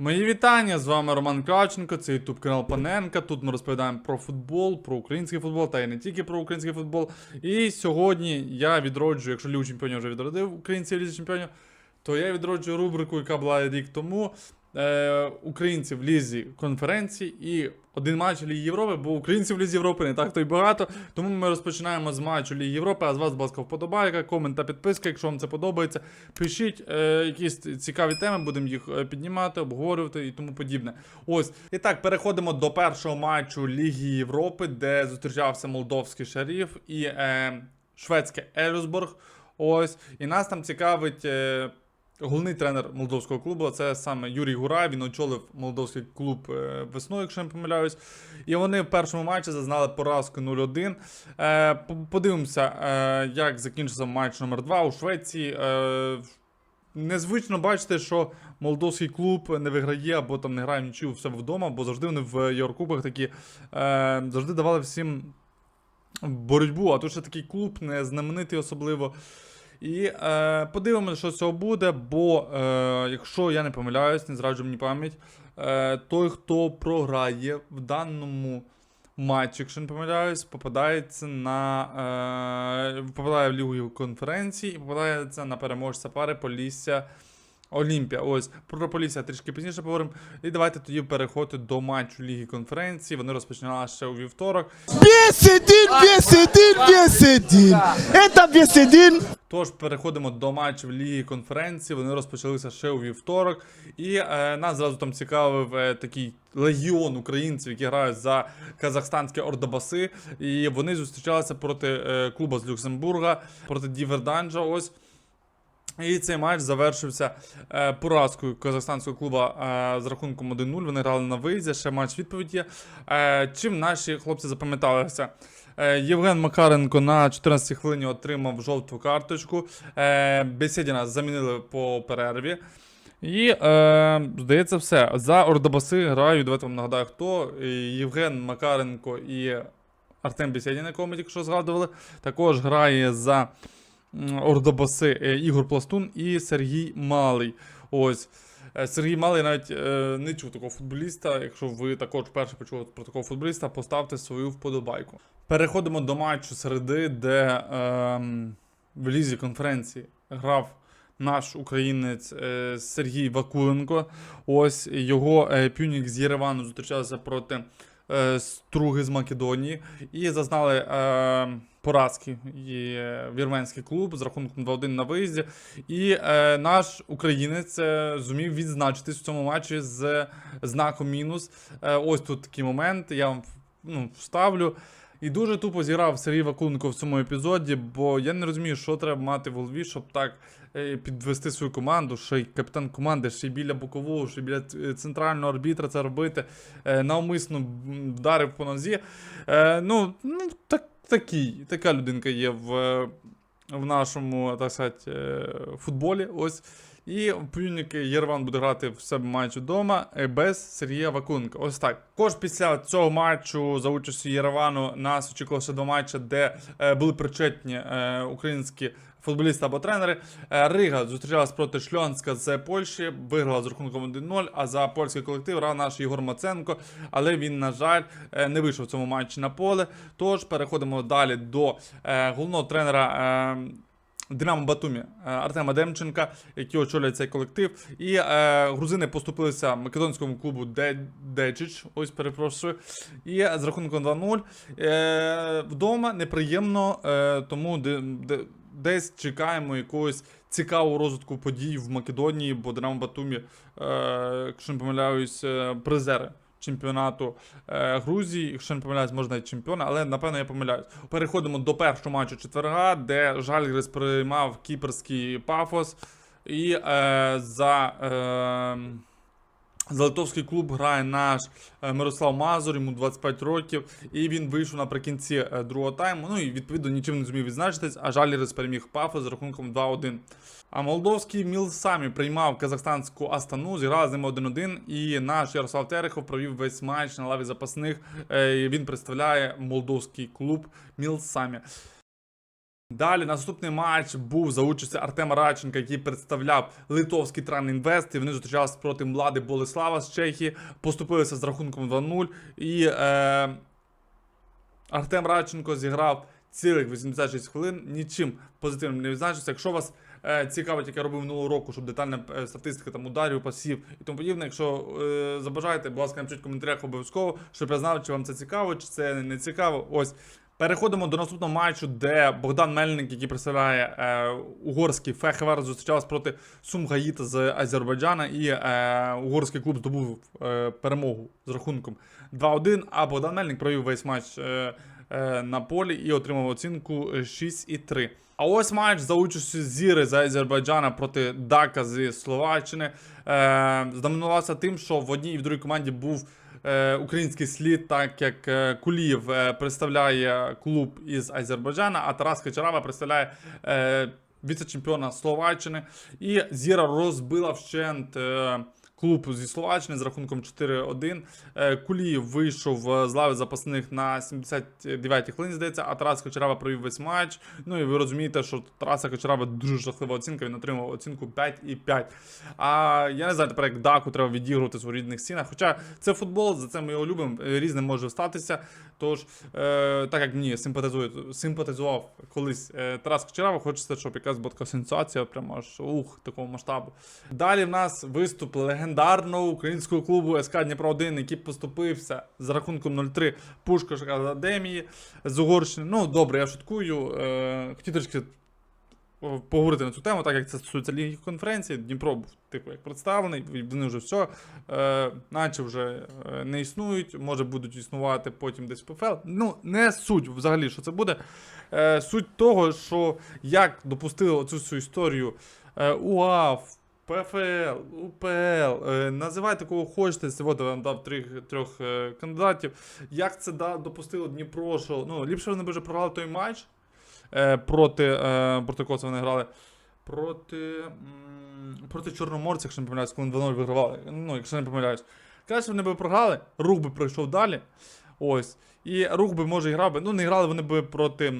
Мої вітання! З вами Роман Кравченко, це ютуб канал Паненка. Тут ми розповідаємо про футбол, про український футбол, та й не тільки про український футбол. І сьогодні я відроджую, якщо Лігу Чемпіонів вже відродив українців Лізі Чемпіонів, то я відроджую рубрику, яка була рік тому. Е, українці в Лізі конференції і один матч Ліги Європи, бо українців в Лізі Європи не так то й багато. Тому ми розпочинаємо з матчу Ліги Європи. А з вас, будь ласка, вподобайка, комент та підписка, якщо вам це подобається. Пишіть е, якісь цікаві теми, будемо їх е, піднімати, обговорювати і тому подібне. Ось. І так, переходимо до першого матчу Ліги Європи, де зустрічався молдовський шаріф і е, шведське Елюсборг. Ось. І нас там цікавить. Е, Головний тренер молдовського клубу це саме Юрій Гура. Він очолив молдовський клуб е, весною, якщо я не помиляюсь. І вони в першому матчі зазнали поразку 0-1. Е, Подивимося, е, як закінчився матч номер 2 у Швеції. Незвично бачити, що молдовський клуб не виграє або там не грає в нічию в себе вдома, бо завжди вони в Єврокубах такі завжди давали всім боротьбу. А тут ще такий клуб не знаменитий особливо. І е, подивимося, що з цього буде, бо е, якщо я не помиляюсь, не зраджу мені пам'ять, е, той, хто програє в даному матчі, якщо не помиляюсь, попадається на е, попадає в Лігу конференції і попадається на переможця пари Полісся Олімпія. Ось про Полісся трішки пізніше поговоримо. І давайте тоді переходити до матчу Ліги конференції. Вони розпочинали ще у вівторок. Беседин, Беседин, Беседин. Это Беседин. Тож переходимо до матчів Ліги конференції. Вони розпочалися ще у вівторок. І е, нас зразу там цікавив е, такий легіон українців, які грають за казахстанські ордобаси. І вони зустрічалися проти е, клубу з Люксембурга, проти Діверданджа. Ось. І цей матч завершився е, поразкою казахстанського клубу е, з рахунком 1-0. Вони грали на виїзді, ще матч відповідь є. Е, чим наші хлопці запам'яталися? Е, Євген Макаренко на 14 й хвилині отримав жовту карточку. Е, Бесєдіна замінили по перерві. І е, здається, все. За Ордобаси грають. Давайте вам нагадаю, хто. Євген Макаренко і Артем Бесєдін, якого ми тільки що згадували. Також грає за Ордобаси е, Ігор Пластун і Сергій Малий. Ось. Е, Сергій Малий навіть е, не чув такого футболіста. Якщо ви також вперше почули про такого футболіста, поставте свою вподобайку. Переходимо до матчу середи, де ем, в лізі конференції грав наш українець е, Сергій Вакуленко. Ось його е, пюнік з Єревану зустрічався проти е, Струги з Македонії і зазнали е, поразки і е, вірменський клуб з рахунком 2-1 на виїзді. І е, наш українець е, зумів відзначитись в цьому матчі з знаком мінус. Е, ось тут такий момент. Я вам ну, вставлю. І дуже тупо зіграв Сергій Вакуленко в цьому епізоді, бо я не розумію, що треба мати в голові, щоб так е, підвести свою команду, ще й капітан команди, ще й біля бокового, ще й біля е, центрального арбітра це робити. Е, навмисно вдарив по нозі. Ну, ну так, такий, така людинка є в, в нашому, так сказати, футболі. Ось. І Пюнік Єрван буде грати в себе матч вдома е, без Сергія Вакунка. Ось так. Також після цього матчу за участю Єревану нас очікувало ще два матчі, де е, були причетні е, українські футболісти або тренери. Е, Рига зустрічалась проти Шльонська з Польщі, виграла з рахунком 1-0, а за польський колектив грав наш Ігор Маценко, але він, на жаль, е, не вийшов в цьому матчі на поле. Тож переходимо далі до головного тренера. Динамо Батумі е, Артема Демченка, який очолює цей колектив. І е, грузини поступилися македонському клубу Де- Дечич. Ось перепрошую. І з рахунком 2-0. Е, вдома неприємно, е, тому де, де, десь чекаємо якогось цікавого розвитку подій в Македонії, бо Динамо Батумі, е, якщо не помиляюсь, е, призери. Чемпіонату е, Грузії, якщо не помиляюсь, можна навіть чемпіона, але напевно я помиляюсь. Переходимо до першого матчу четверга, де Жальгрис приймав кіперський пафос. І е, за, е, за литовський клуб грає наш е, Мирослав Мазур, йому 25 років, і він вийшов наприкінці е, другого тайму. Ну і відповідно нічим не зумів відзначитись, а Жальгрис переміг пафос з рахунком 2-1. А молдовський Міл самі приймав казахстанську Астану, зіграли з ними 1-1, і наш Ярослав Терехов провів весь матч на лаві запасних. Е, Він представляє молдовський клуб Міл самі. Далі наступний матч був за участі Артема Радченка, який представляв литовський тран інвест. І вони зустрічалися проти Млади Болеслава з Чехії, поступилися з рахунком 2-0. І е, Артем Радченко зіграв цілих 86 хвилин, нічим позитивним не відзначився. Якщо вас е, цікавить, як я робив минулого року, щоб детальна е, статистика там ударів, пасів і тому подібне. Якщо е, забажаєте, будь ласка, напишіть в коментарях обов'язково, щоб я знав, чи вам це цікаво, чи це не цікаво. Ось. Переходимо до наступного матчу, де Богдан Мельник, який представляє е, угорський Фехевер, зустрічався проти Сумгаїта з Азербайджана, і е, угорський клуб здобув е, перемогу з рахунком 2-1, а Богдан Мельник провів весь матч е, е, на полі і отримав оцінку 6,3. А ось матч за участю Зіри з Азербайджана проти Дака зі Словаччини. Е, знаменувався тим, що в одній і в другій команді був український слід, так як Кулів е, представляє клуб із Азербайджана, а Тарас Качарава представляє е, віце-чемпіона Словаччини. І Зіра розбила вщент. Клуб зі Словаччини з рахунком 4-1. Е, Кулієв вийшов е, з лави запасних на 79-й хвилині, здається, а Тарас Кочерава провів весь матч. Ну і ви розумієте, що Тараса Кочерава дуже жахлива оцінка, він отримав оцінку 5,5. А я не знаю тепер, як Даку треба відігрувати в рідних стінах. Хоча це футбол, за це ми його любимо, е, різне може статися. Тож, е, так як мені симпатизує, симпатизував колись е, Тарас Кочерава, хочеться, щоб якась така сенсація, прямо аж ух, такого масштабу. Далі в нас виступ легендарного українського клубу СК Дніпро 1, який поступився з рахунком 0-3 Пушкаш Академії з Угорщини. Ну, добре, я шуткую. Е, хотів трішки поговорити на цю тему, так як це стосується ліги конференції. Дніпро був типу як представлений, вони вже все, е, наче вже е, не існують, може будуть існувати потім десь ПФЛ. Ну, не суть взагалі, що це буде. Е, суть того, що як допустили оцю всю історію е, УАФ. ПФЛ, УПЛ, е, називайте кого хочете. Сьогодні вам дав трьох, трьох е, кандидатів. Як це да, допустило Дніпро, що ну, ліпше вони б вже програли той матч е, проти, проти кого це вони грали. Проти, проти Чорноморця, якщо не помиляюсь, коли 2-0 вигравали. Ну, якщо не помиляюсь. Краще вони б програли, рух би пройшов далі. Ось. І рух би, може, і грав би. Ну, не грали вони би проти.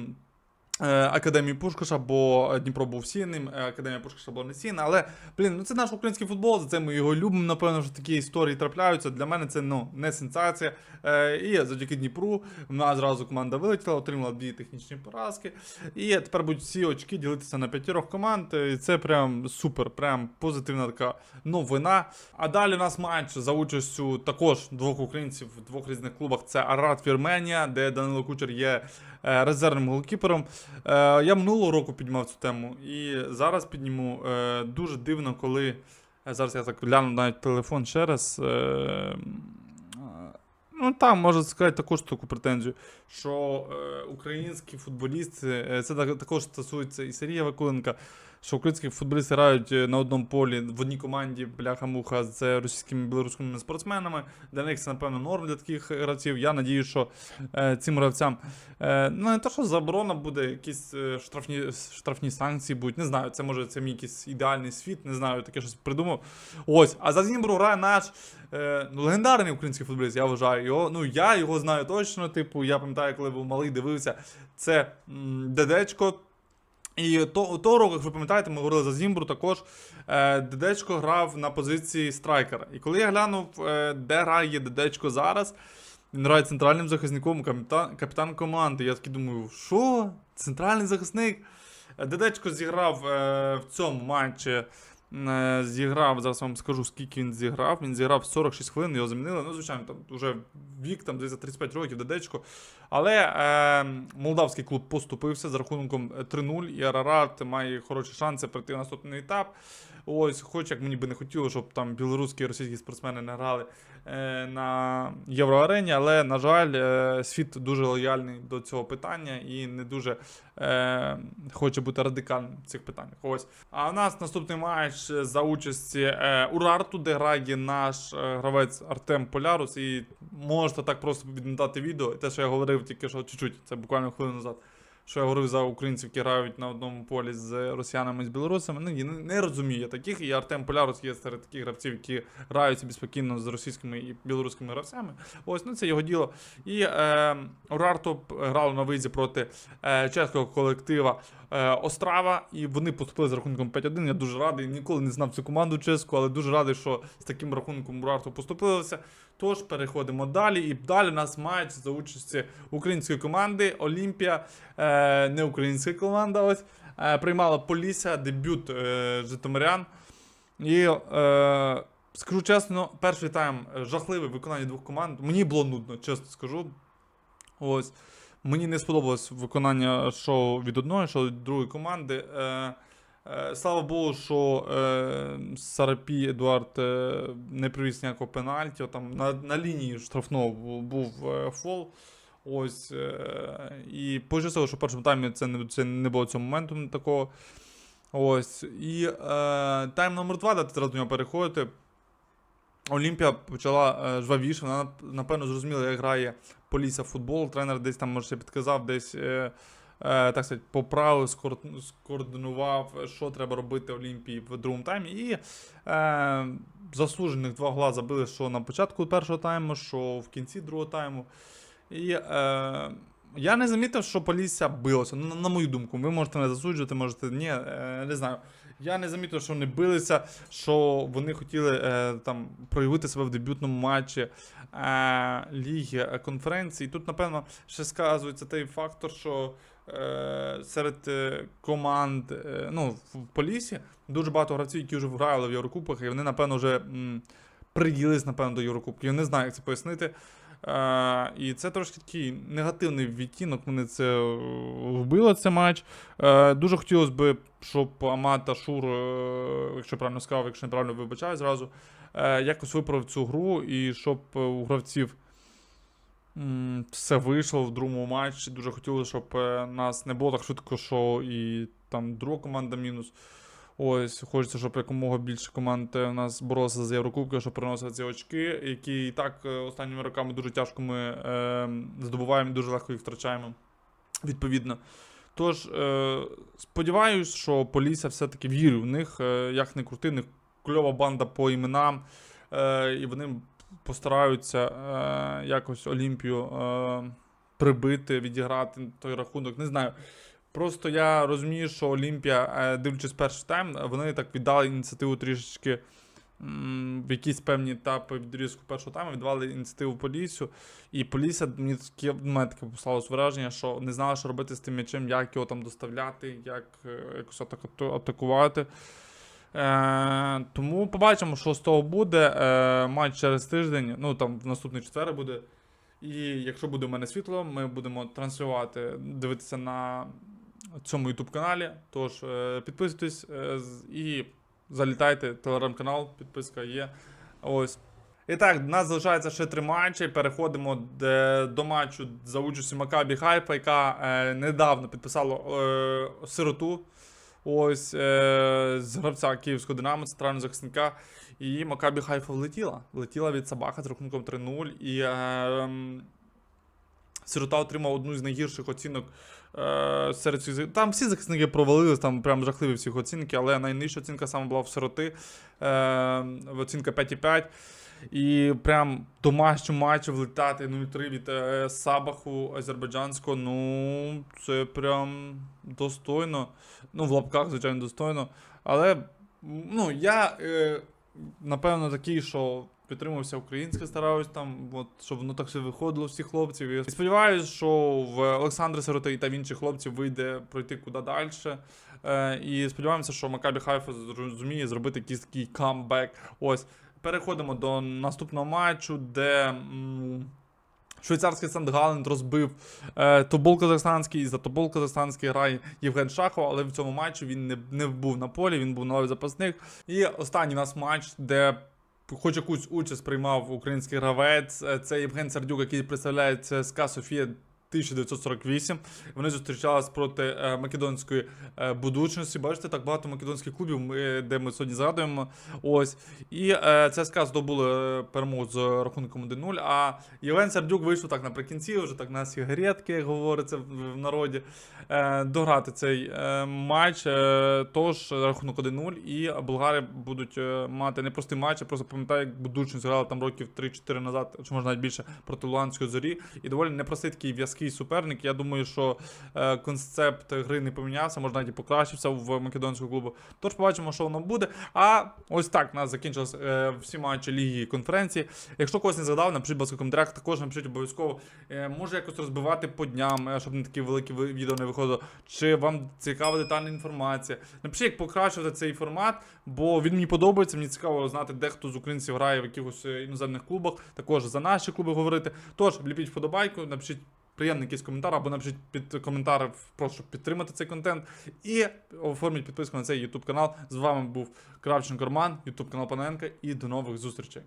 Е, Академії Пушкаша, бо Дніпро був сінним, е, Академія Пушкаша була не сінна. Але, блін, ну це наш український футбол, за це ми його любимо. Напевно, що такі історії трапляються. Для мене це ну, не сенсація. Е, і завдяки Дніпру в нас зразу команда вилетіла, отримала дві технічні поразки. І тепер будуть всі очки ділитися на п'ятірох команд. І це прям супер, прям позитивна така новина. А далі у нас матч за участю також двох українців в двох різних клубах. Це Арат Вірменія, де Данило Кучер є е, резервним голкіпером. Е, я минулого року піднімав цю тему, і зараз підніму. Е, дуже дивно, коли. е, Зараз я так гляну навіть телефон ще раз. Е, е, Ну, там можна сказати також таку претензію, що е, українські футболісти, е, це також стосується і Сергія Вакуленка, що українські футболісти грають е, на одному полі в одній команді бляха-муха з російськими білоруськими спортсменами. Для них це, напевно, норм для таких гравців. Я надію, що е, цим гравцям е, ну, не те, що заборона буде, якісь е, штрафні, штрафні санкції будуть. Не знаю, це може це мій якийсь ідеальний світ, не знаю, таке щось придумав. Ось, а за Зімбру грає наш е, ну, легендарний український футболіст, я вважаю його. Ну, я його знаю точно. Типу, я пам'ятаю, коли був малий, дивився. Це м, Дедечко. І то, того року, як ви пам'ятаєте, ми говорили за Зімбру також. Е, Дедечко грав на позиції страйкера. І коли я глянув, е, де грає Дедечко зараз, він грає центральним захисником, капітан, капітан команди. Я такий думаю, що? Центральний захисник? Дедечко зіграв е, в цьому матчі. Е, Зіграв, зараз вам скажу, скільки він зіграв. Він зіграв 46 хвилин, його замінили. Ну, звичайно, там вже вік, там десь за 35 років Дедечко. Але е, молдавський клуб поступився з рахунком 3-0, і Арарат має хороші шанси прийти в наступний етап. Ось, хоч як мені би не хотілося, щоб там білоруські і російські спортсмени не грали е, на Євроарені, але, на жаль, е, світ дуже лояльний до цього питання і не дуже е, хоче бути радикальним в цих питаннях. Ось. А в нас наступний матч за участі е, Урарту, де грає наш е, гравець Артем Полярус. І можете так просто відмотати відео. Те, що я говорив тільки що чуть-чуть, це буквально хвилину назад. Що я говорив за українців, які грають на одному полі з росіянами і з білорусами. Ну, не, не розумію я таких. І Артем Полярус є серед таких гравців, які грають собі спокійно з російськими і білоруськими гравцями. Ось, ну це його діло. І е, Урарту п- грало на виїзді проти е, чеського колектива е, Острава, і вони поступили з рахунком 5-1. Я дуже радий. Ніколи не знав цю команду чеську, але дуже радий, що з таким рахунком Урарту поступилося. Тож переходимо далі. І далі нас матч за участі української команди Олімпія, е, не українська команда. Ось е, приймала Полісся, дебют е, Житомирян. І е, скажу чесно, перший тайм е, жахливий в виконанні двох команд. Мені було нудно, чесно скажу. Ось. Мені не сподобалось виконання що від одної, що від другої команди. Е, слава Богу, що е, Сарапі Едуард е, не привіз ніякого пенальті. Там на, на лінії штрафного бу- був е, фол. Ось. Е, і пощастило, що в першому таймі це не, це не було цього моменту такого. Ось. І е, тайм номер 2, дати зразу до нього переходити. Олімпія почала е, жвавіше, вона напевно зрозуміла, як грає Полісся в футбол. Тренер десь там, може, підказав, десь е, е, так сказати, поправив, скоординував, е, що треба робити Олімпії в другому таймі. І е, заслужених два гола забили, що на початку першого тайму, що в кінці другого тайму. І е, я не замітив, що Полісся билося. На, на мою думку, ви можете не засуджувати, можете ні, е, не знаю. Я не замітив, що вони билися, що вони хотіли е, там проявити себе в дебютному матчі е, ліги е, конференції. Тут, напевно, ще сказується той фактор, що е, серед е, команд е, ну, в Полісі дуже багато гравців, які вже грали в Єврокубках, і вони, напевно, вже приділились, напевно, до Єврокубків. Я не знаю, як це пояснити. Е, і це трошки такий негативний відтінок. Мене це е, вбило цей матч. Е, дуже хотілося б, щоб Амат та Шур, е, якщо правильно сказав, якщо неправильно вибачаю зразу, е, якось виправив цю гру і щоб е, у гравців все вийшло в другому матчі. Дуже хотілося, щоб е, нас не було так швидко, що і там друга команда мінус. Ось, хочеться, щоб якомога більше команд е, у нас боролися за Єврокубки, щоб приносили ці очки, які і так е, останніми роками дуже тяжко ми е, здобуваємо, дуже легко їх втрачаємо. Відповідно. Тож, е, сподіваюсь, що Полісся все-таки вірю в них, е, як не крути, в них кльова банда по іменам, е, і вони постараються е, якось Олімпію е, прибити, відіграти той рахунок. Не знаю. Просто я розумію, що Олімпія, е, дивлячись перший тайм, вони так віддали ініціативу трішечки в якісь певні етапи відрізку першого тайму, віддавали ініціативу Поліссю. І Полісся мені таке, мене таке послалось враження, що не знала, що робити з тим м'ячем, як його там доставляти, як е, якось атаку- атакувати. Е, тому побачимо, що з того буде. Е, матч через тиждень, ну там в наступний четвер буде. І якщо буде в мене світло, ми будемо транслювати, дивитися на цьому YouTube каналі. Тож е, підписуйтесь е, і залітайте. Телеграм-канал, підписка є. Ось. І так, в нас залишається ще три матчі. Переходимо до матчу за участю Макабі Хайфа, яка е, недавно підписала е, сироту. Ось е, з гравця Київського Динамо, центрального захисника. І Макабі Хайфа влетіла. Влетіла від Сабаха з рахунком 3-0. І е, ем, Сирота отримав одну з найгірших оцінок е, серед цих. Там всі захисники провалились, там прям жахливі всіх оцінки, але найнижча оцінка саме була в сироти. Е, оцінка 5,5. І прям домашньому матчу влетати 0-3 від е, Сабаху азербайджанського. Ну, це прям достойно. Ну, в лапках, звичайно, достойно. Але ну, я, е, напевно, такий, що підтримувався українське, стараюсь там, от, щоб воно так все виходило всіх хлопців. І сподіваюся, що в Олександра Сироти та в інших хлопців вийде пройти куди далі. Е, і сподіваємося, що Макабі Хайфа зрозуміє зробити якийсь такий камбек. Ось. Переходимо до наступного матчу, де. м, Швейцарський Сандгалент розбив е, Тобол Казахстанський, і за Тобол Казахстанський грає Євген Шахов, але в цьому матчі він не, не був на полі, він був на лаві запасних. І останній у нас матч, де хоч якусь участь приймав український гравець. Е, Це Євген Сердюк, який представляє ЦСКА Софія 1948. Вони зустрічались проти е, македонської е, будучності. Бачите, так багато македонських клубів, е, де ми сьогодні згадуємо. Ось. І ЦСКА здобули перемогу з рахунком 1-0. А Євген Сердюк вийшов так наприкінці, вже так на сигаретки, як говориться в, народі, дограти цей матч. Тож рахунок 1-0. І болгари будуть мати непростий матч. Я просто пам'ятаю, як будучність грала там років 3-4 назад, чи може навіть більше проти Луганської зорі. І доволі непростий такий в'язкий суперник. Я думаю, що е, концепт гри не помінявся, може навіть покращився в македонського клубу. Тож побачимо, що воно буде. А ось так у нас закінчились е, всі матчі ліги і конференції. Якщо когось не згадав, напишіть, будь ласка, коментарях, також напишіть обов'язково. Е, може якось розбивати по дням, щоб не такі великі відео не виходило. Чи вам цікава детальна інформація? Напишіть, як покращувати цей формат, бо він мені подобається. Мені цікаво знати, де хто з українців грає в якихось іноземних клубах, також за наші клуби говорити. Тож, вліпіть вподобайку, напишіть. Приємний якийсь коментар, або напишіть під коментар, просто щоб підтримати цей контент. І оформіть підписку на цей YouTube канал. З вами був Кравченко Роман, YouTube канал Паненка, і до нових зустрічей.